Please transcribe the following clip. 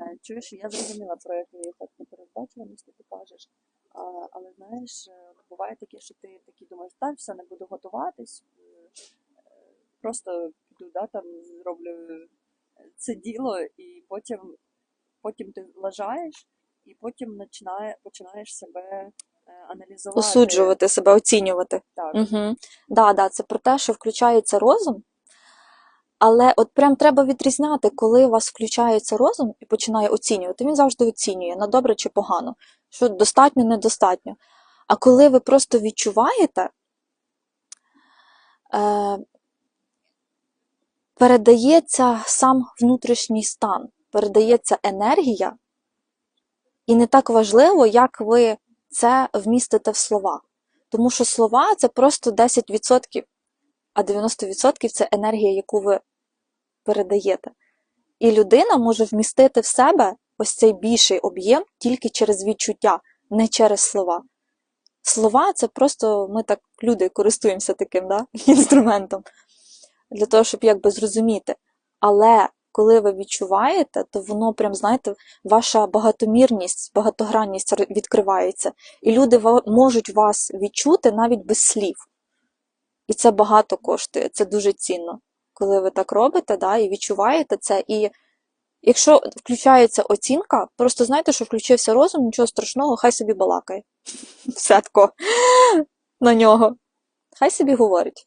Е, Чуєш, я зрозуміла про який ефект непередбачуваності ти кажеш. А, але знаєш, е, буває таке, що ти такий думаєш, так, все, не буду готуватись, е, е, просто піду, да, там зроблю це діло, і потім, потім ти лажаєш, і потім починає, починаєш себе е, аналізувати. Осуджувати себе, оцінювати. Так. Угу. Да, да, це про те, що включається розум. Але от прям треба відрізняти, коли у вас включається розум і починає оцінювати. Він завжди оцінює на добре чи погано, що достатньо, недостатньо. А коли ви просто відчуваєте, е, передається сам внутрішній стан, передається енергія, і не так важливо, як ви це вмістите в слова. Тому що слова це просто 10%, а 90% це енергія, яку ви передаєте. І людина може вмістити в себе ось цей більший об'єм тільки через відчуття, не через слова. Слова це просто ми так, люди, користуємося таким да, інструментом для того, щоб якби зрозуміти. Але коли ви відчуваєте, то воно прям, знаєте, ваша багатомірність, багатогранність відкривається. І люди можуть вас відчути навіть без слів. І це багато коштує, це дуже цінно. Коли ви так робите, да, і відчуваєте це. І якщо включається оцінка, просто знайте, що включився розум, нічого страшного, хай собі балакає. Все на нього. Хай собі говорить.